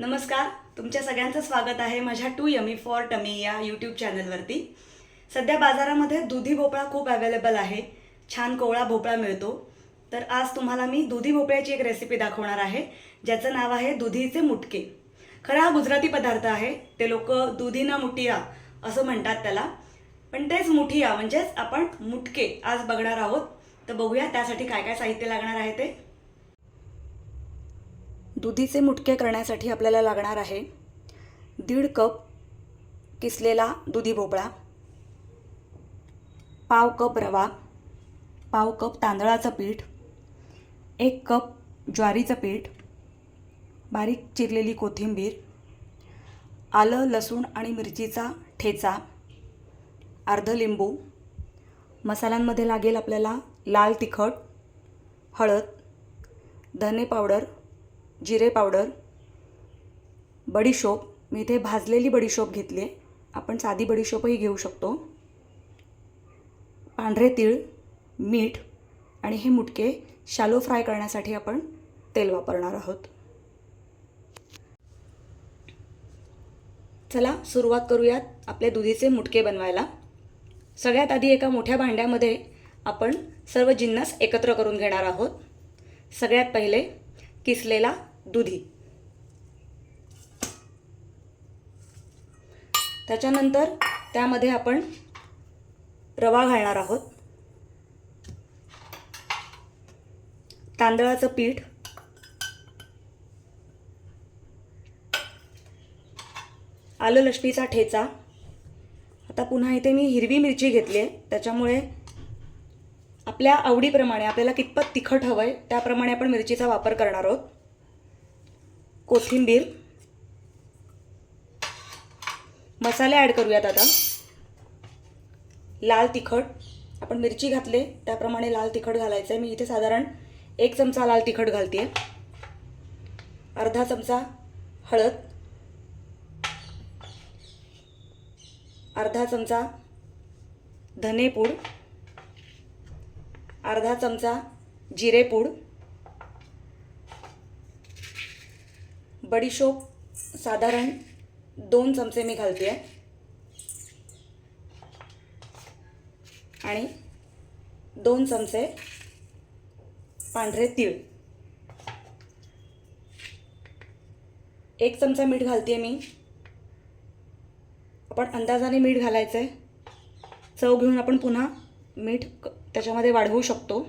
नमस्कार तुमच्या सगळ्यांचं स्वागत आहे माझ्या टू यमी फॉर टमी या यूट्यूब चॅनलवरती सध्या बाजारामध्ये दुधी भोपळा खूप अवेलेबल आहे. छान कोवळा भोपळा मिळतो. तर आज तुम्हाला मी दुधी भोपळ्याची एक रेसिपी दाखवणार आहे. ज्याचं नाव आहे दुधीचे मुटके. खरा हा गुजराती पदार्थ आहे. ते लोक दुधीना मुठिया असं म्हणतात त्याला. पण तेच मुठिया म्हणजेच आपण मुटके आज बघणार आहोत. तर बघूया त्यासाठी काय काय साहित्य लागणार आहे ते. दुधीचे मुटके करण्यासाठी आपल्याला लागणार आहे दीड कप किसलेला दुधी भोपळा पाव कप रवा पाव कप तांदळाचं पीठ एक कप ज्वारीचं पीठ बारीक चिरलेली कोथिंबीर आलं लसूण आणि मिरचीचा ठेचा अर्ध लिंबू मसाल्यांमध्ये लागेल आपल्याला लाल तिखट हळद धने पावडर जिरे पावडर बडीशोप मी इथे भाजलेली बडीशोप घेतली आहे. आपण साधी बडीशोपही घेऊ शकतो. पांढरे तीळ मीठ आणि हे मुटके शालो फ्राय करण्यासाठी आपण तेल वापरणार आहोत. चला सुरुवात करूयात आपले दुधीचे मुटके बनवायला. सगळ्यात आधी एका मोठ्या भांड्यामध्ये आपण सर्व जिन्नस एकत्र करून घेणार आहोत. सगळ्यात पहिले किसलेला दुधी. त्याच्यानंतर त्यामध्ये आपण रवा घालणार आहोत. तांदळाचं पीठ. आलं लक्ष्मीचा ठेचा. आता पुन्हा इथे मी हिरवी मिरची घेतली आहे. त्याच्यामुळे आपल्या आवडीप्रमाणे आपल्याला कितपत तिखट हवं आहे त्याप्रमाणे आपण मिरचीचा वापर करणार आहोत. कोथिंबीर. मसाले ॲड करूयात आता. लाल तिखट. आपण मिरची घातले त्याप्रमाणे लाल तिखट घालायचं आहे मी इथे साधारण एक चमचा लाल तिखट घालते अर्धा चमचा हळद. अर्धा चमचा धनेपूड. अर्धा चमचा जिरेपूड. बडीशोप साधारण दोन चमचे मी घालते आहे. आणि दोन चमचे पांढरे तीळ. एक चमचा मीठ घालते मी. आपण अंदाजाने मीठ घालायचं आहे. चव घेऊन आपण पुन्हा मीठ त्याच्यामध्ये वाढवू शकतो.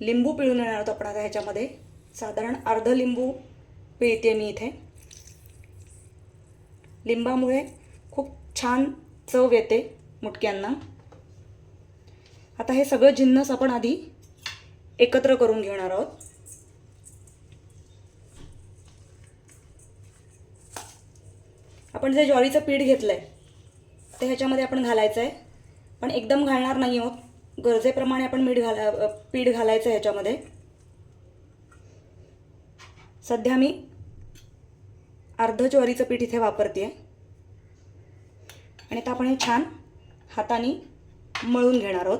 लिंबू पिळून येणार आहोत आपण आता ह्याच्यामध्ये. साधारण अर्ध लिंबू पिळते मी इथे. लिंबामुळे खूप छान चव येते मुटक्यांना. आता हे सगळं जिन्नस आपण आधी एकत्र करून घेणार आहोत. आपण जे ज्वारीचं पीठ घेतलं आहे ते ह्याच्यामध्ये आपण घालायचं आहे पण एकदम घालणार नाही आहोत. गरजेप्रमाणे आपण मीठ घाला पीठ घालायचं आहे ह्याच्यामध्ये. सध्या मी अर्ध ज्वारीचं पीठ इथे वापरते आहे आणि आता आपण हे छान हाताने मळून घेणार आहोत.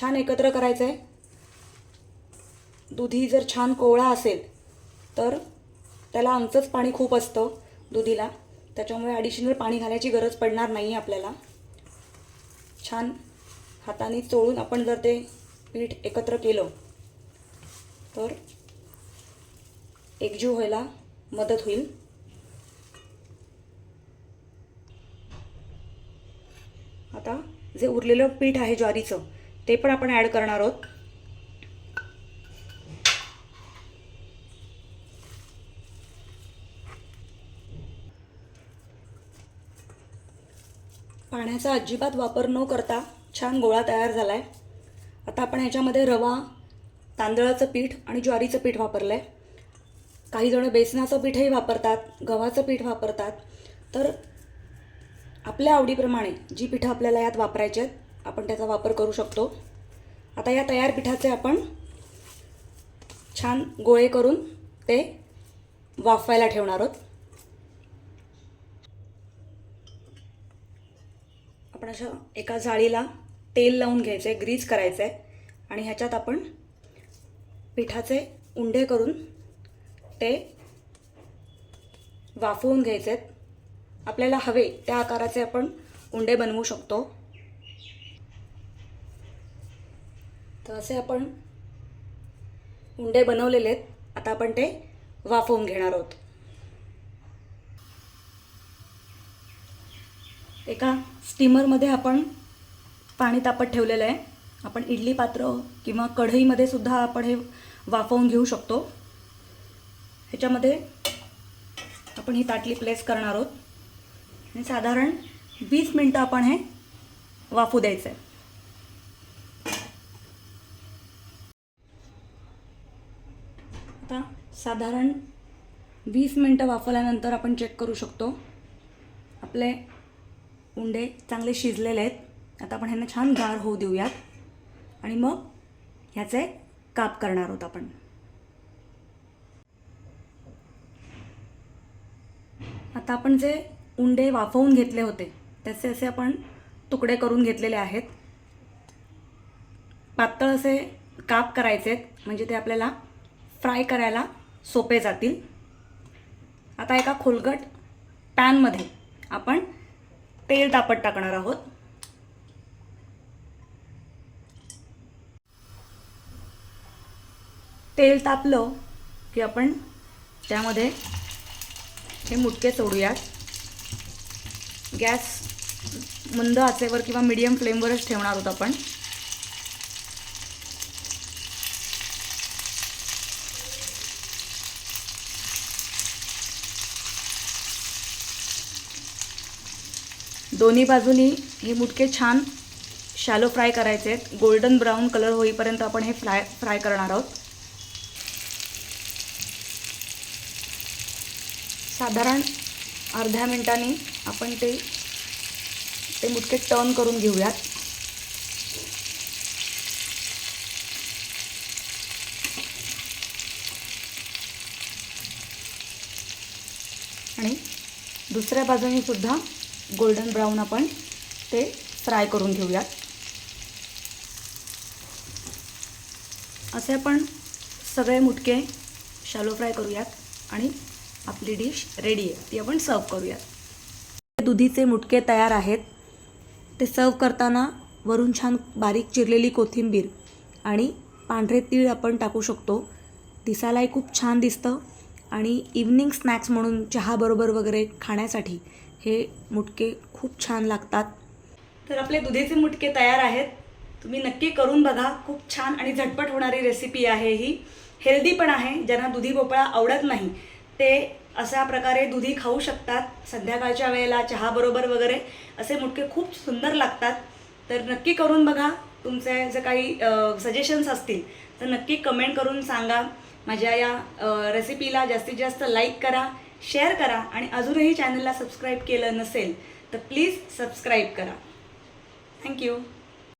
छान एकत्र करायचं आहे दुधी जर छान कोवळा असेल तर त्याला आमचंच पाणी खूप असतं दुधीला. त्याच्यामुळे ॲडिशनल पाणी घालायची गरज पडणार नाही आपल्याला. छान हाताने चोळून आपण जर ते पीठ एकत्र केलं तर एकजीव व्हायला मदत होईल. आता जे उरलेलं पीठ आहे ज्वारीचं ते पण आपण ॲड करणार आहोत. पाण्याचा अजिबात वापर न करता छान गोळा तयार झाला आहे आता आपण ह्याच्यामध्ये रवा तांदळाचं पीठ आणि ज्वारीचं पीठ वापरलं आहे काही जण बेसनाचं पीठही वापरतात गव्हाचं पीठ वापरतात. तर आपल्या आवडीप्रमाणे जी पिठं आपल्याला यात वापरायची आहेत आपण त्याचा वापर करू शकतो. आता या तयार पिठाचे आपण छान गोळे करून ते वाफवायला ठेवणार आहोत. आपण अशा एका जाळीला तेल लावून घ्यायचं आहे ग्रीज करायचं आहे आणि ह्याच्यात आपण पिठाचे उंडे करून ते वाफवून घ्यायचे आहेत. आपल्याला हवे त्या आकाराचे आपण उंडे बनवू शकतो. तर असे आपण उंडे बनवलेले आहेत. आता आपण ते वाफवून घेणार आहोत. एका स्टीमरमध्ये आपण पाणी तापत ठेवलेलं आहे. आपण इडली पात्र किंवा कढईमध्ये सुद्धा आपण हे वाफवून घेऊ शकतो. ह्याच्यामध्ये आपण ही ताटली प्लेस करणार आहोत. आणि साधारण वीस मिनटं आपण हे वाफू द्यायचं आहे आता साधारण वीस मिनटं वाफवल्यानंतर आपण चेक करू शकतो. आपले उंडे चांगले शिजलेले आहेत. आता आपण ह्यांना छान गार होऊ देऊयात. आणि मग ह्याचे काप करणार आहोत आपण. आता आपण जे उंडे वाफवून घेतले होते त्याचे असे आपण तुकडे करून घेतलेले आहेत. पातळ असे काप करायचे म्हणजे ते आपल्याला फ्राय करायला सोपे जातील. आता एका खोलगट पॅनमध्ये आपण तेल तापत टाकणार आहोत. तेल तापलं की आपण त्यामध्ये हे मुटके सोडूयात. गॅस मंद आचेवर किंवा मीडियम फ्लेमवरच ठेवणार आहोत आपण. दोन्ही बाजूनी हे मुटके छान शॅलो फ्राय करायचे आहेत गोल्डन ब्राऊन कलर होईपर्यंत आपण हे फ्राय फ्राय करणार आहोत. साधारण अर्ध्या मिनटाने आपण ते ते मुटके टर्न करून घेऊयात. आणि दुसऱ्या बाजूने सुद्धा गोल्डन ब्राऊन आपण ते फ्राय करून घेऊयात. असे आपण सगळे मुटके शॅलो फ्राय करूयात आणि आपली डिश रेडी आहे. ती आपण सर्व करूयात. दुधीचे मुटके तयार आहेत. ते सर्व करताना वरून छान बारीक चिरलेली कोथिंबीर आणि पांढरे तीळ आपण टाकू शकतो. दिसायलाही खूप छान दिसतं आणि इव्हनिंग स्नॅक्स म्हणून चहाबरोबर वगैरे खाण्यासाठी हे मुटके खूप छान लागतात. तर आपले दुधीचे मुटके तयार आहेत. तुम्ही नक्की करून बघा. खूप छान आणि झटपट होणारी रेसिपी आहे ही. हेल्दी पण आहे. ज्यांना दुधी भोपळा आवडत नाही. ते अशा प्रकारे दुधी खाऊ शकतात. संध्याकाळच्या वेळेला चहाबरोबर वगैरे असे मुटके खूप सुंदर लागतात. तर नक्की करून बघा. तुमचे जे काही सजेशन्स असतील तर नक्की कमेंट करून सांगा. माझ्या या रेसिपीला जास्तीत जास्त लाईक करा शेअर करा आणि अजूनही चॅनलला सबस्क्राईब केलं नसेल तर प्लीज सबस्क्राईब करा. थँक्यू